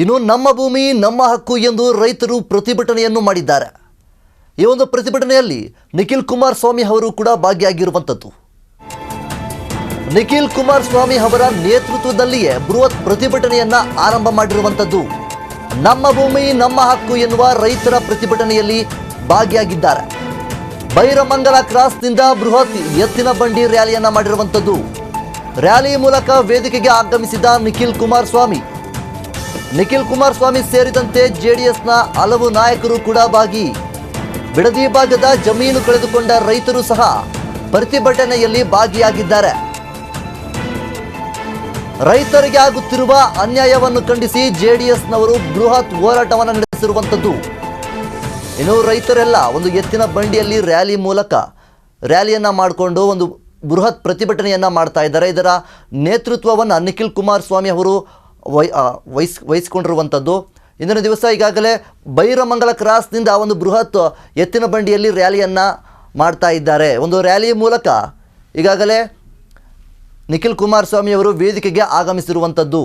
ಇನ್ನು ನಮ್ಮ ಭೂಮಿ, ನಮ್ಮ ಹಕ್ಕು ಎಂದು ರೈತರು ಪ್ರತಿಭಟನೆಯನ್ನು ಮಾಡಿದ್ದಾರೆ. ಈ ಒಂದು ಪ್ರತಿಭಟನೆಯಲ್ಲಿ ನಿಖಿಲ್ ಕುಮಾರಸ್ವಾಮಿ ಅವರು ಕೂಡ ಭಾಗಿಯಾಗಿರುವಂಥದ್ದು. ನಿಖಿಲ್ ಕುಮಾರಸ್ವಾಮಿ ಅವರ ನೇತೃತ್ವದಲ್ಲಿಯೇ ಬೃಹತ್ ಪ್ರತಿಭಟನೆಯನ್ನ ಆರಂಭ ಮಾಡಿರುವಂಥದ್ದು. ನಮ್ಮ ಭೂಮಿ, ನಮ್ಮ ಹಕ್ಕು ಎನ್ನುವ ರೈತರ ಪ್ರತಿಭಟನೆಯಲ್ಲಿ ಭಾಗಿಯಾಗಿದ್ದಾರೆ. ಬೈರಮಂಗಲ ಕ್ರಾಸ್ನಿಂದ ಬೃಹತ್ ಎತ್ತಿನ ಬಂಡಿ ರ್ಯಾಲಿಯನ್ನ ಮಾಡಿರುವಂಥದ್ದು. ರ್ಯಾಲಿ ಮೂಲಕ ವೇದಿಕೆಗೆ ಆಗಮಿಸಿದ ನಿಖಿಲ್ ಕುಮಾರಸ್ವಾಮಿ ನಿಖಿಲ್ ಕುಮಾರಸ್ವಾಮಿ ಸೇರಿದಂತೆ ಜೆಡಿಎಸ್ನ ಹಲವು ನಾಯಕರು ಕೂಡ ಭಾಗಿ. ಬಿಡದಿ ಭಾಗದ ಜಮೀನು ಕಳೆದುಕೊಂಡ ರೈತರು ಸಹ ಪ್ರತಿಭಟನೆಯಲ್ಲಿ ಭಾಗಿಯಾಗಿದ್ದಾರೆ. ರೈತರಿಗೆ ಆಗುತ್ತಿರುವ ಅನ್ಯಾಯವನ್ನು ಖಂಡಿಸಿ ಜೆಡಿಎಸ್ನವರು ಬೃಹತ್ ಹೋರಾಟವನ್ನು ನಡೆಸಿರುವಂಥದ್ದು. ಇನ್ನು ರೈತರೆಲ್ಲ ಒಂದು ಎತ್ತಿನ ಬಂಡಿಯಲ್ಲಿ ರ್ಯಾಲಿ ಮೂಲಕ ರ್ಯಾಲಿಯನ್ನ ಮಾಡಿಕೊಂಡು ಒಂದು ಬೃಹತ್ ಪ್ರತಿಭಟನೆಯನ್ನ ಮಾಡ್ತಾ ಇದ್ದಾರೆ. ಇದರ ನೇತೃತ್ವವನ್ನು ನಿಖಿಲ್ ಕುಮಾರಸ್ವಾಮಿ ಅವರು ವೈ ವಹಿಸ್, ವಹಿಸ್ಕೊಂಡಿರುವಂಥದ್ದು. ಇಂದಿನ ದಿವಸ ಈಗಾಗಲೇ ಬೈರಮಂಗಲ ಕ್ರಾಸ್ನಿಂದ ಒಂದು ಬೃಹತ್ ಎತ್ತಿನ ಬಂಡಿಯಲ್ಲಿ ರ್ಯಾಲಿಯನ್ನು ಮಾಡ್ತಾ ಇದ್ದಾರೆ. ಒಂದು ರ್ಯಾಲಿ ಮೂಲಕ ಈಗಾಗಲೇ ನಿಖಿಲ್ ಕುಮಾರಸ್ವಾಮಿಯವರು ವೇದಿಕೆಗೆ ಆಗಮಿಸಿರುವಂಥದ್ದು.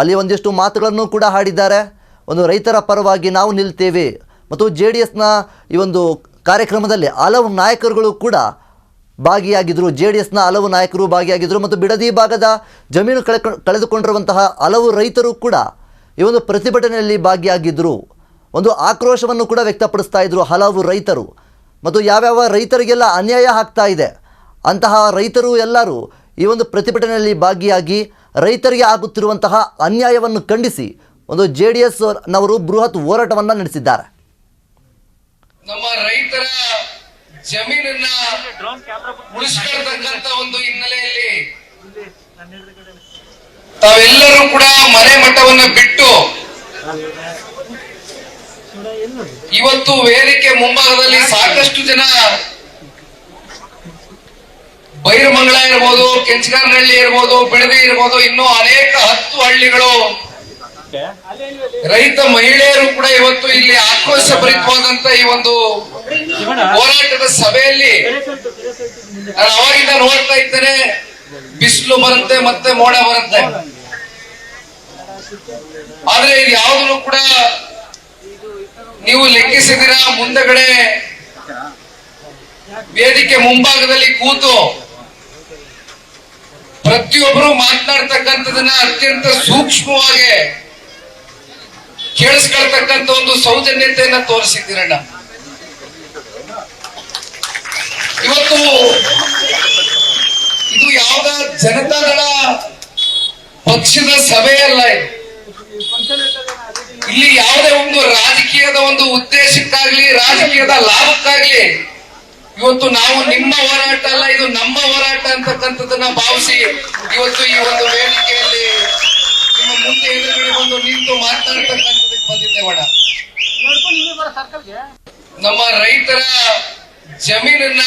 ಅಲ್ಲಿ ಒಂದಿಷ್ಟು ಮಾತುಗಳನ್ನು ಕೂಡ ಹಾಡಿದ್ದಾರೆ. ಒಂದು ರೈತರ ಪರವಾಗಿ ನಾವು ನಿಲ್ತೇವೆ. ಮತ್ತು ಜೆ ಡಿ ಎಸ್ನ ಈ ಒಂದು ಕಾರ್ಯಕ್ರಮದಲ್ಲಿ ಹಲವು ನಾಯಕರುಗಳು ಕೂಡ ಭಾಗಿಯಾಗಿದ್ದರು ಜೆ ಡಿ ಎಸ್ನ ಹಲವು ನಾಯಕರು ಭಾಗಿಯಾಗಿದ್ದರು ಮತ್ತು ಬಿಡದಿ ಭಾಗದ ಜಮೀನು ಕಳೆ, ಕಳೆದುಕೊಂಡಿರುವಂತಹ ಹಲವು ರೈತರು ಕೂಡ ಈ ಒಂದು ಪ್ರತಿಭಟನೆಯಲ್ಲಿ ಭಾಗಿಯಾಗಿದ್ದರು ಒಂದು ಆಕ್ರೋಶವನ್ನು ಕೂಡ ವ್ಯಕ್ತಪಡಿಸ್ತಾ ಇದ್ದರು ಹಲವು ರೈತರು. ಮತ್ತು ಯಾವ್ಯಾವ ರೈತರಿಗೆಲ್ಲ ಅನ್ಯಾಯ ಆಗ್ತಾ ಇದೆ, ಅಂತಹ ರೈತರು ಎಲ್ಲರೂ ಈ ಒಂದು ಪ್ರತಿಭಟನೆಯಲ್ಲಿ ಭಾಗಿಯಾಗಿ ರೈತರಿಗೆ ಆಗುತ್ತಿರುವಂತಹ ಅನ್ಯಾಯವನ್ನು ಖಂಡಿಸಿ ಒಂದು ಜೆ ಡಿ ಎಸ್ ನವರು ಬೃಹತ್ ಹೋರಾಟವನ್ನು ನಡೆಸಿದ್ದಾರೆ. ನಮ್ಮ ರೈತರ ಜಮೀನನ್ನ ಉಳಿಸ್ಕೊಳ್ತಕ್ಕಂತ ಒಂದು ಹಿನ್ನೆಲೆಯಲ್ಲಿ ತಾವೆಲ್ಲರೂ ಕೂಡ ಮನೆ ಮಠವನ್ನ ಬಿಟ್ಟು ಇವತ್ತು ವೇದಿಕೆ ಮುಂಭಾಗದಲ್ಲಿ ಸಾಕಷ್ಟು ಜನ ಬೈರಮಂಗಳ ಇರ್ಬೋದು ಕೆಂಚಗಾರನಹಳ್ಳಿ ಇರ್ಬೋದು ಬೆಳದಿ ಇರ್ಬೋದು ಇನ್ನೂ ಅನೇಕ ಹತ್ತು ಹಳ್ಳಿಗಳು. ರೈತ ಮಹಿಳೆಯರು ಕೂಡ ಇವತ್ತು ಇಲ್ಲಿ ಆಕ್ರೋಶ ಭರಿತವಾದಂತ ಈ ಒಂದು ಹೋರಾಟದ ಸಭೆಯಲ್ಲಿ ನಾನು ಅವಾಗಿಂದ ನೋಡ್ತಾ ಇದ್ದೇನೆ ಬಿಸಿಲು ಬರುತ್ತೆ ಮತ್ತೆ ಮೋಡ ಬರುತ್ತೆ. ಆದ್ರೆ ಇದು ಯಾವ್ದು ಕೂಡ ನೀವು ಲೆಕ್ಕಿಸಿದಿರ ಮುಂದಗಡೆ ವೇದಿಕೆ ಮುಂಭಾಗದಲ್ಲಿ ಕೂತು ಪ್ರತಿಯೊಬ್ಬರು ಮಾತನಾಡ್ತಕ್ಕಂಥದನ್ನ ಅತ್ಯಂತ ಸೂಕ್ಷ್ಮವಾಗಿ ಕೇಳಿಸ್ಕೊಳ್ತಕ್ಕಂಥ ಒಂದು ಸೌಜನ್ಯತೆಯನ್ನ ತೋರಿಸಿದ್ದೀರಣ್ಣ ಇವತ್ತು ಇದು ಯಾವ್ದ ಜನತಾದಳ ಪಕ್ಷದ ಸಭೆಯಲ್ಲ ಇಲ್ಲಿ ಯಾವುದೇ ಒಂದು ರಾಜಕೀಯದ ಒಂದು ಉದ್ದೇಶಕ್ಕಾಗ್ಲಿ ರಾಜಕೀಯದ ಲಾಭಕ್ಕಾಗ್ಲಿ ಇವತ್ತು ನಾವು ನಿಮ್ಮ ಹೋರಾಟ ಅಲ್ಲ ಇದು ನಮ್ಮ ಹೋರಾಟ ಅಂತಕ್ಕಂಥದ್ದನ್ನ ಭಾವಿಸಿ ಇವತ್ತು ಈ ಒಂದು ವೇದಿಕೆಯಲ್ಲಿ ನಿಮ್ಮ ಮುಂದೆ ಎದುರುಗಡೆ ಬಂದು ನಿಂತು ಮಾತನಾಡ್ತಕ್ಕಂಥದ್ದಕ್ಕೆ ಬಂದಿದ್ದೇವಣ ನಮ್ಮ ರೈತರ ಜಮೀನನ್ನ